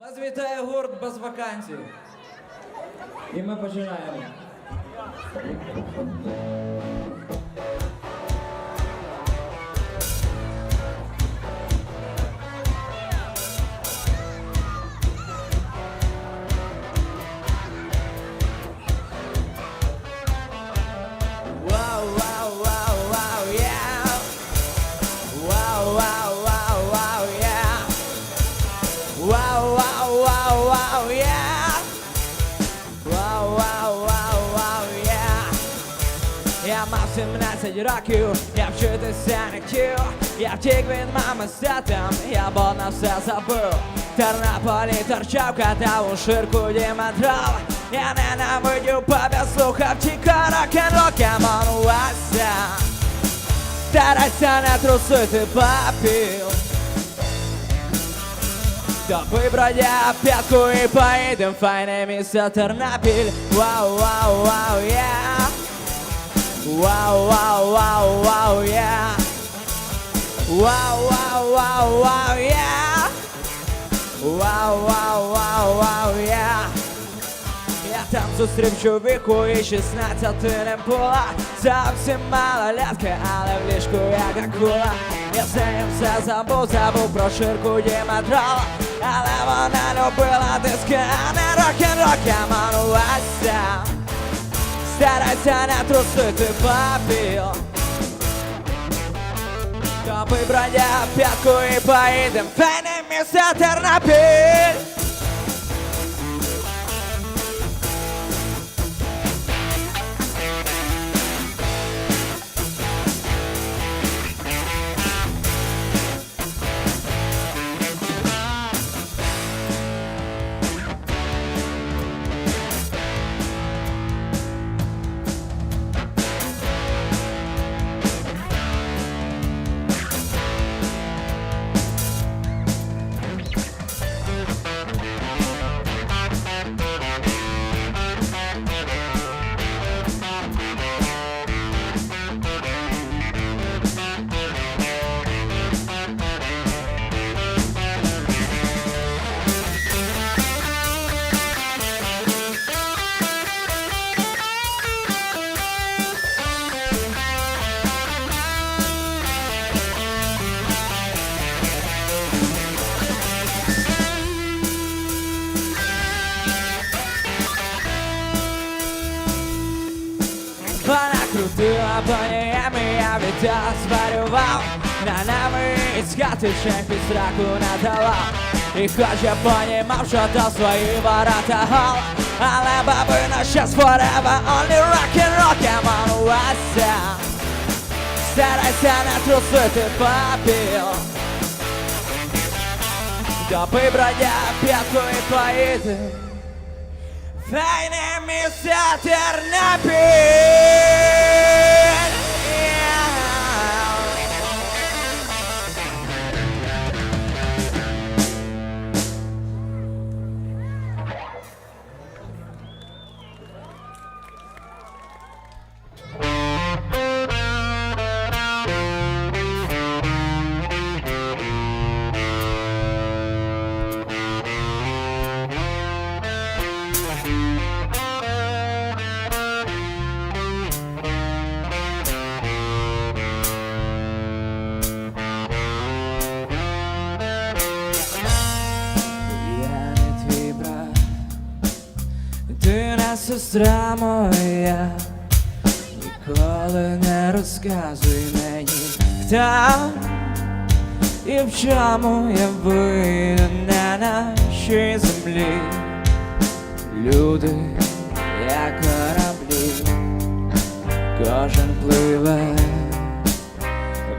Вас вітає гурт без вакансій. І ми починаємо. 17 років, я вчитися не хотів. Я втік від мами з татом, я бо на все забув. Тернополі торчав, катав у ширку діметрал Я ненавидів папі, слухав тільки рок-н-рол Камонувався Старайся не трусити папів Допи бродя п'ятку і поїдем. Файне місце Тернопіль. Вау, вау, вау, yeah Вау, вау, вау, вау, yeah. Вау, вау, вау, вау, yeah. Вау, вау, вау, вау, yeah. Я там зустрів чоловіку і 16 не була Зовсім малолетки, але в ліжку як акула. Я з нею все забув, забув про ширку діметрала Але вона любила диски, а не рок-н-рок Я манувався Старайся не трусити папіл Топи бродя п'ятку і поїдем. В файне місце Тернопіль відтак зварював. На нами із хати ще під зраку надавав. І хоч я понімав, що то свої ворота гол Але бабина щас forever, only rock and roll я манувався Старайся не трусити папіл Допи бродя п'ятку і поїде Файне місце Тернопіль сестра моя, ніколи не розказуй мені, хто і в чому я винен на нашій землі. Люди, як кораблі, кожен пливе,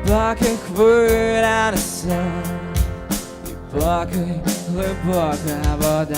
поки хвиля несе. І поки глибока вода,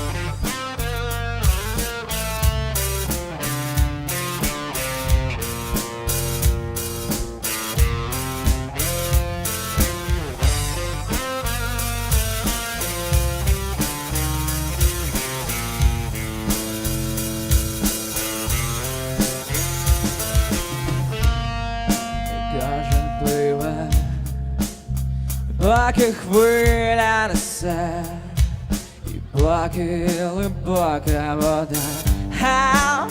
Поки хвиля несе, і поки глибока вода. Ха!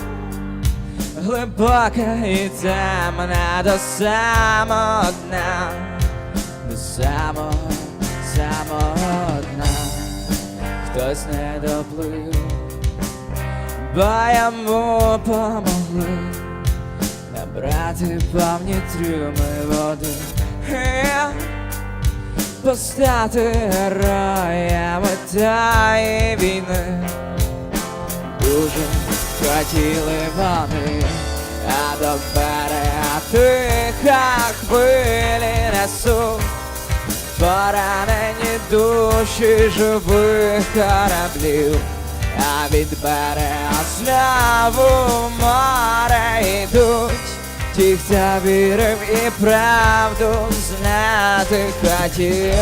Глибока і темна до самого дна, до самого, самого дна, хтось не доплив, бо йому помогли набрати повні трюми води. Постати героями тієї війни Дуже хотіли вони, а до берега тиха хвилі несуть Поранені душі живих кораблів, а від берега знову в море йдуть. Ті, хто вірив і правду знати хотів.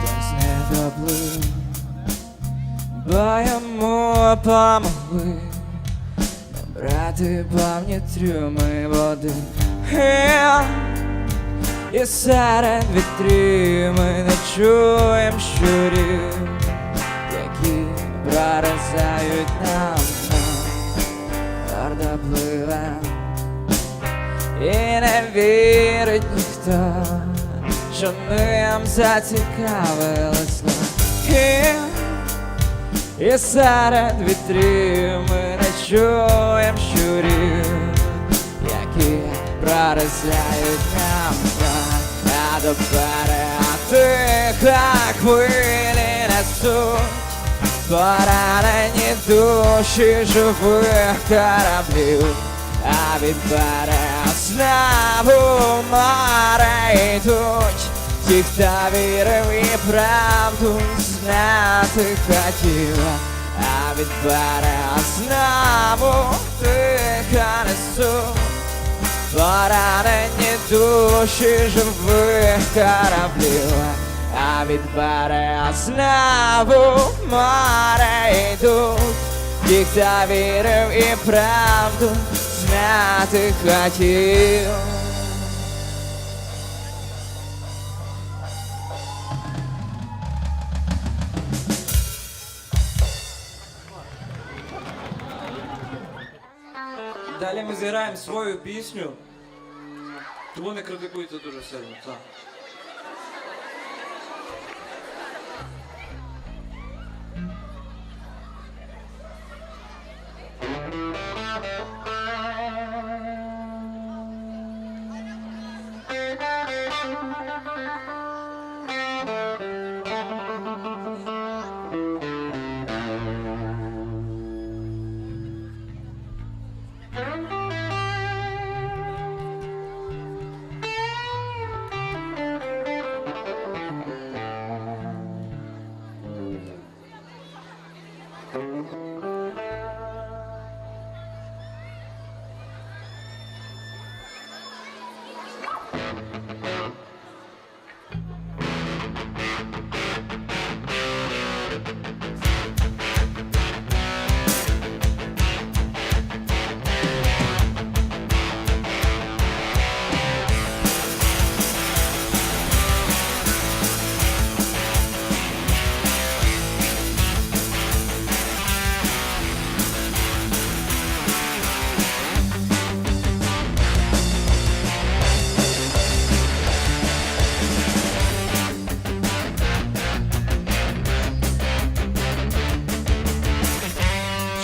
Хтось не доплив, бо йому набрати повні трюми води. І, серед вітрів ми не чуєм щурів, які прорізають нам гордо пливе. Не вірить ніхто, що ним зацікавилась і, серед вітрів ми не чуєм щурів, які прорізають нам а до тиха хвилі несуть поранені душі живих кораблів, а від знову море йдуть. Ті, хто вірив і правду знати хотів, а від знову тихо несуть. Поранені душі живих кораблів, а від берега знову море йдуть. Ті, хто вірив і правду знати хотів. Далі ми зіграємо свою пісню. Тому не критикуйте дуже сильно. Так.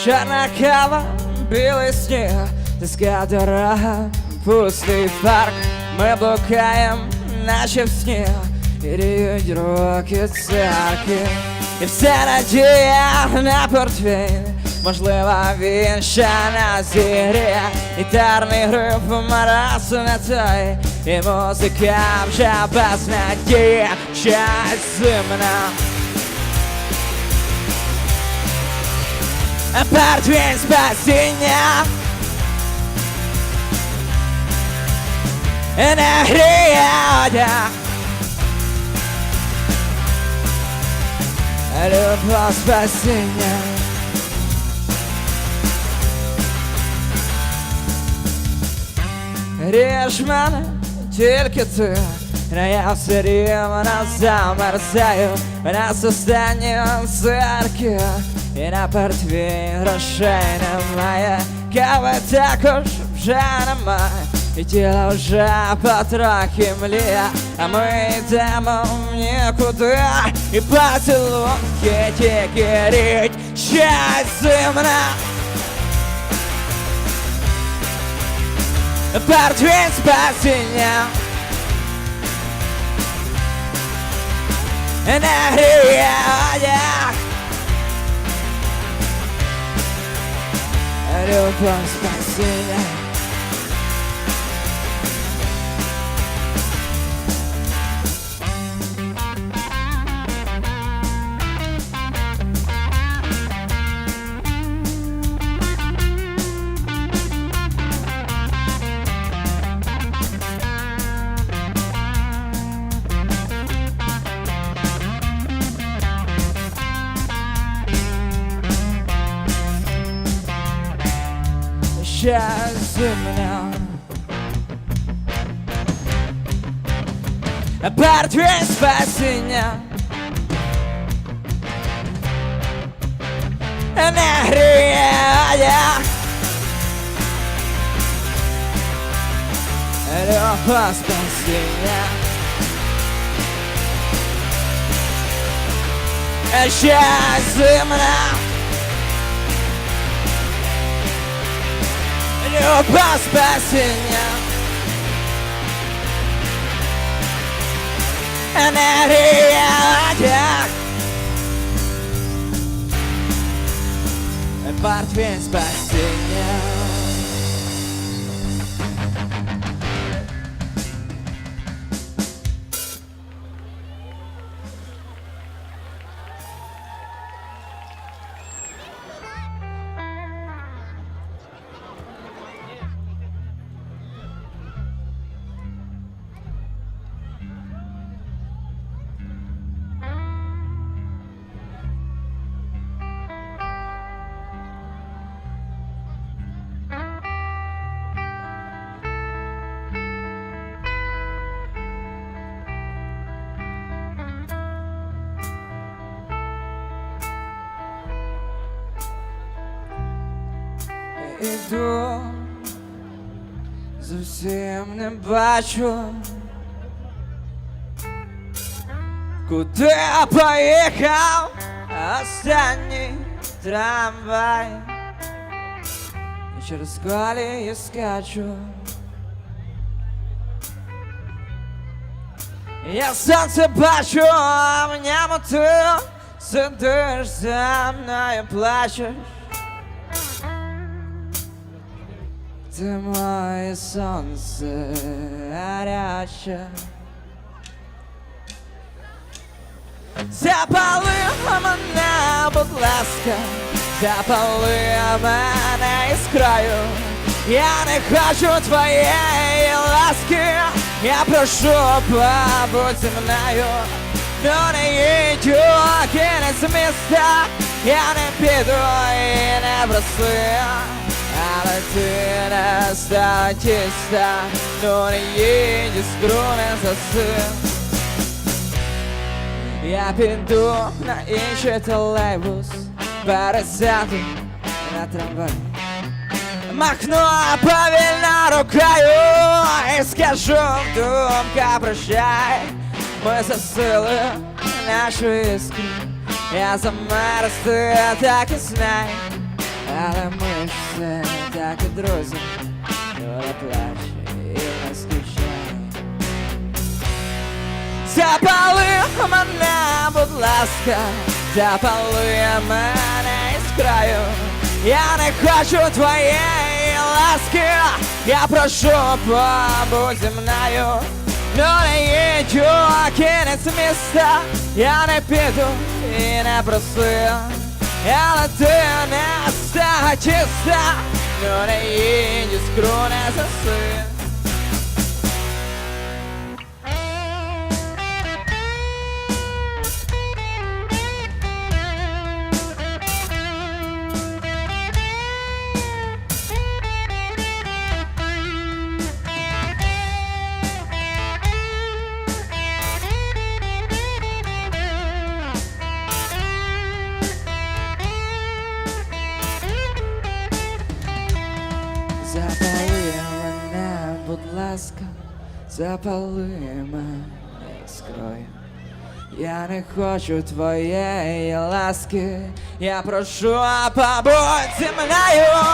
Чорна кава, білий сніг, тиска дорога, пустий парк, ми блукаєм, наче в сніг, і ріють роки церкви, і вся надія на портфель, можливо, він ще на зірі, гітарний гриф мороз на той, і музика вже без надії, щось зимна. Пертвін спасіння не гріє одяг. Любов спасіння. Ріж мене тільки ти, но я все рівно замерзаю, нас останні церкви. і на портві грошей немає Кави також вже немає і тіло вже потрохи мліє А ми йдемо в нікуди І поцілунки тільки рідь Щастя зимна Портвін спасіння Не гріє одяг Quero posso vacina Любов спасіння Щастя мене Портвін спасіння Не гріє одяг Любов спасіння Щастя мене Любов спасіння Енергія одяг Портвін спасіння Іду Зовсім не бачу. Куди я поїхав останній трамвай? І через колії скачу. Я сонце бачу, а в ньому ти сидиш за мною плачеш Ти моє сонце гаряче Запали мене, будь ласка, запали мене іскрою Я не хочу твоєї ласки, я прошу, побудь зі мною Ну не їдь у кінець міста, я не піду і не проси Стала чиста, ну не їдь з не засин. Я піду на інший тролейбус, пересяду на трамвай. Махну повільно рукою і скажу думка прощай. Ми засили нашу іскру, я замерз, ти так і знай. Але ми все так і друзі, доля плаче і скучає. Запали мене, будь ласка, запали мене із краю. Я не хочу твоєї ласки, я прошу, побудь зі мною. Ну не їдь у кінець міста, я не піду і не проси. Але ти не чиста, ну не їдь з не запали мене іскрою. Я не хочу твоєї ласки, я прошу, побудь зі мною,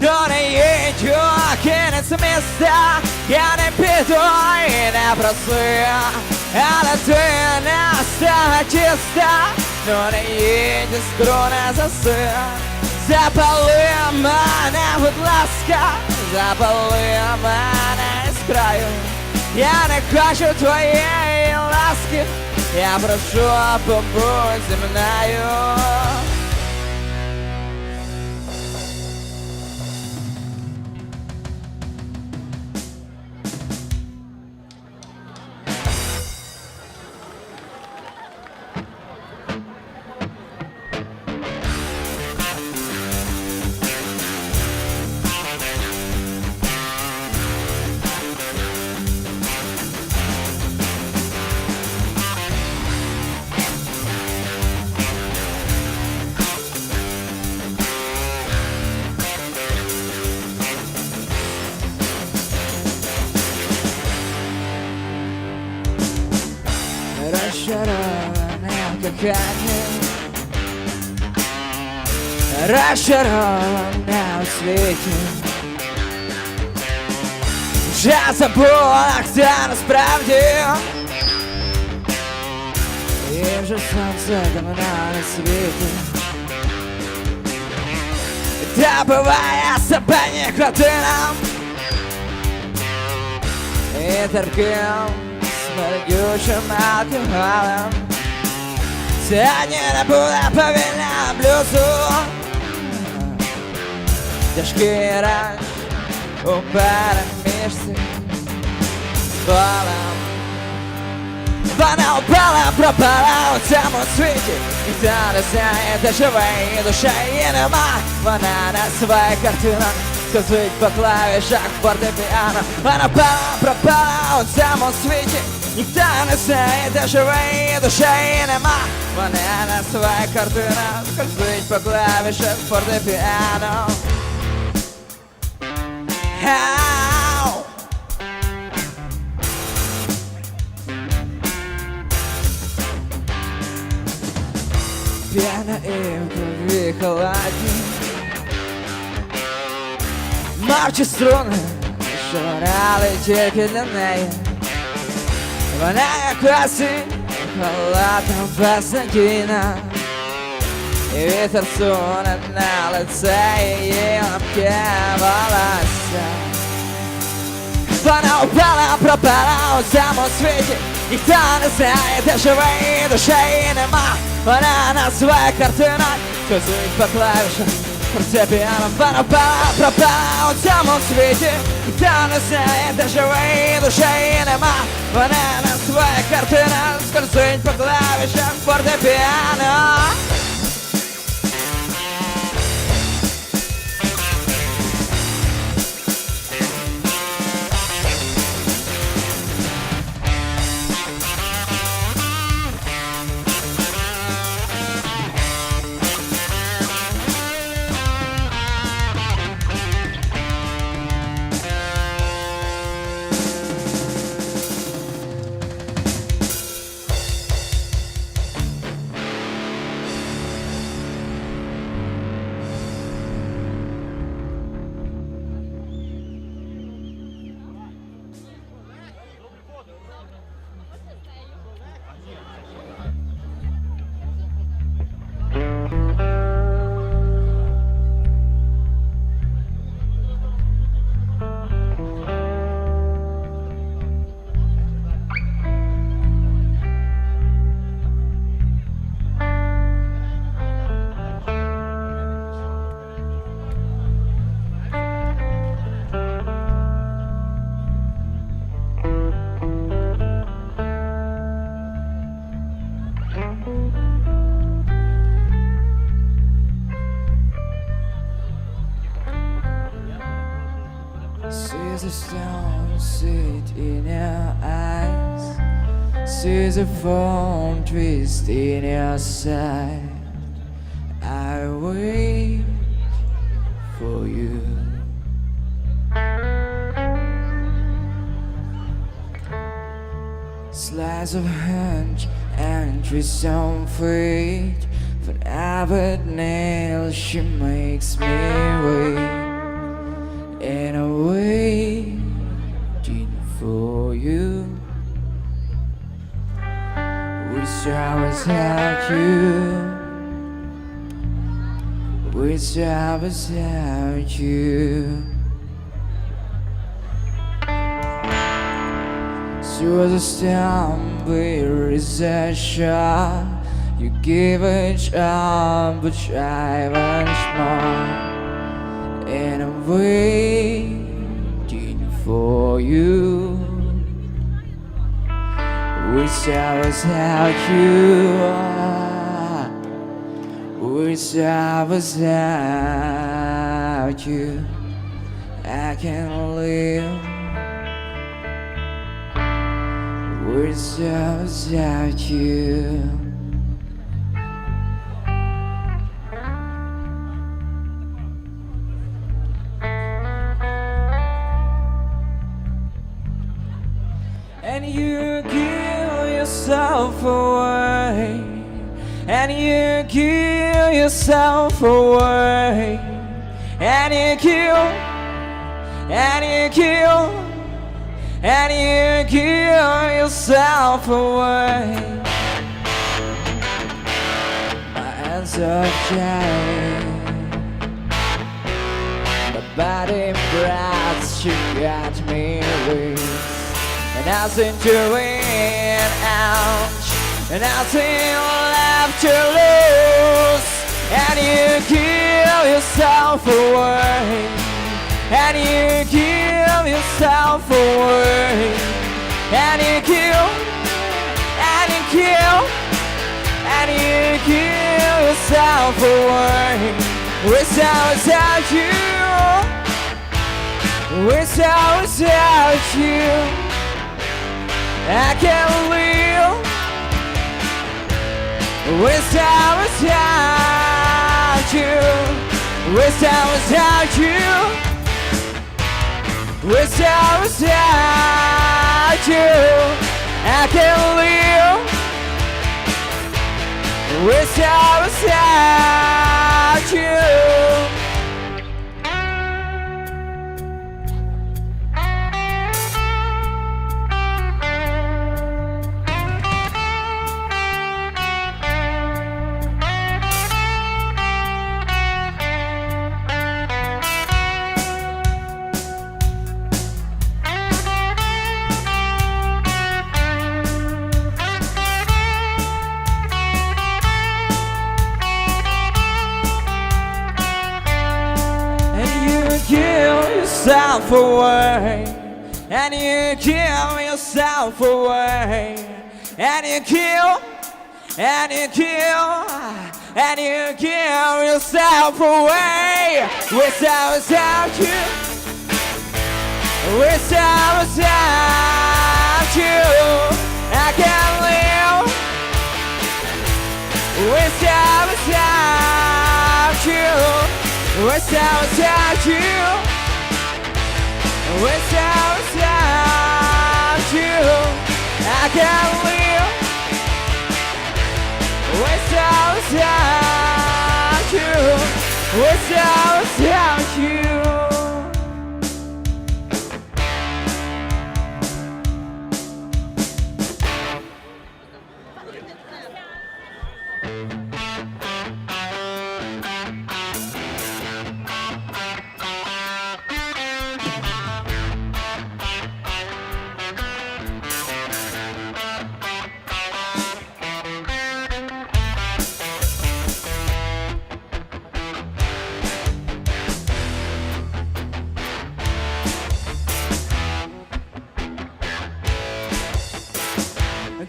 до не їдь у кінець міста, я не піду і не проси, але ти не стала чиста, до не їдь іскру не заси, запали мене, будь ласка, запали мене іскрою. Я не хочу твоєї ласки, я прошу, побудь зі мною. Розчароване кохання. Розчароване у світі. Вже забула, хто насправді. І вже сонце давно на світі. Добиває себе нікотином І терпким смердючим алкоголем Сьогодні не буде повільна блюзу Тяжкий ранч у переміжці з болем Вона упала, пропала у цьому світі Ніхто не знає, де живе і душа її нема Вона на своїх картинах Скользить по клавішах фортепіано Вона впала, пропала у цьому світі Ніхто не знає, де живе і душа нема. Вона на своїх картинах Скользить по клавішах фортепіано! П'яна і в крові холодні Мовчі струни, що тільки для неї Вона як осінь, холодна, безнадійна. І вітер суне на лице її лапке волосся. Вона упала, пропала у цьому світі. Ніхто не знає, де живе і душі нема. Вона на своїх картинах Козують по клавішах Вона впала, пропала у цьому світі Ніхто не знає, де живий, душі нема. Вона на своїх картинах Скользують по клавішах фортепіано See the phone twist in your I wait for you Slice of hand and twist on feet. For every nail she makes me wait. without you, without, without you. Through the storm, stumbling recession, you give a jump, but try much more, and I'm waiting for you. We service how you are. We service how you. I can live. We service how you. You give yourself away. And you kill. And you kill. And you give yourself away. My hands are giant. My body breaths, you got me weak. And nothing to win out, and I nothing left to lose. And you give yourself away, and you give yourself away, and you kill, and you kill, and you give yourself away. Without, without you, without, without you. I can't live without, without you, without, without you, without, without you. I can't live without, without yourself away. And you kill. And you kill. And you give yourself away. Without, without you. Without, without you. I can't live. Without, without you. Without, without you Without, without you. I can't live Without, without you Without, without you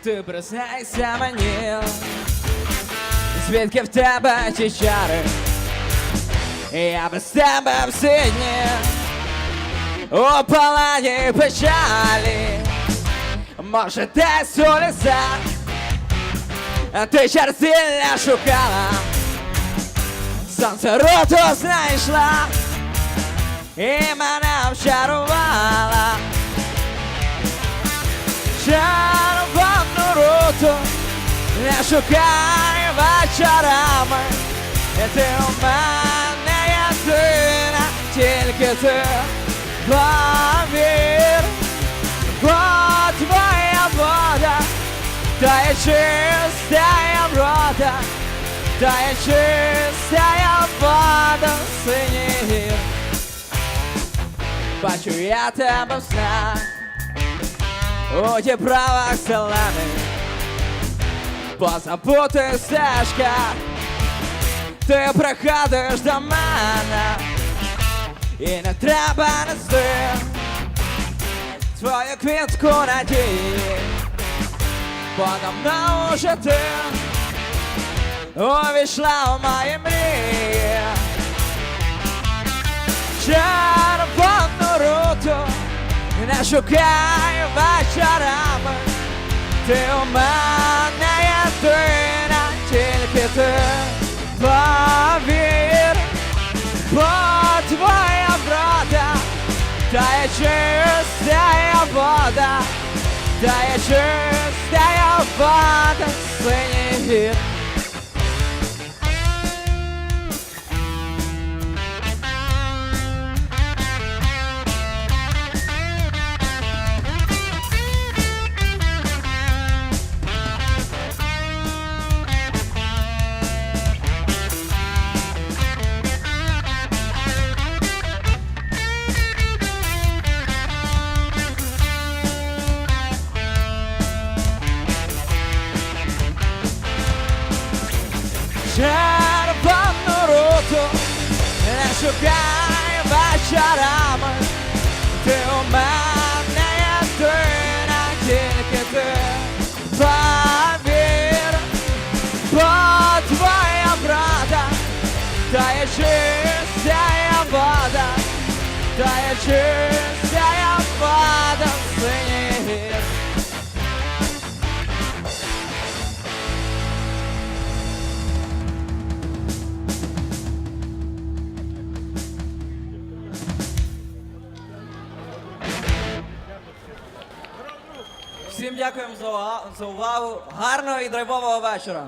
Ти признайся мені, звідки в тебе ті чари, я без тебе всі дні у палані печалі, може десь у лісах, ти чертілля шукала, сонце роту знайшла і мене вчарувала. Чарувала руту не шукай вечорами, і ти у мене єдина, тільки ти. Повір, бо твоя вода, та є чистая врода, та є чистая вода синіх гір. Бачу я тебе в снах у дібравах зелених позабутих стежках Ти приходиш до мене І не треба нести Твою квітку надії. Бо давно уже ти Увійшла у мої мрії. Червону руту не шукай вечорами, ти у мене єдина, тільки ти повір, бо твоя брата дає чистая вода, дає чистая вода синій гір. Тільки дякуємо за увагу. Гарного і драйвового вечора.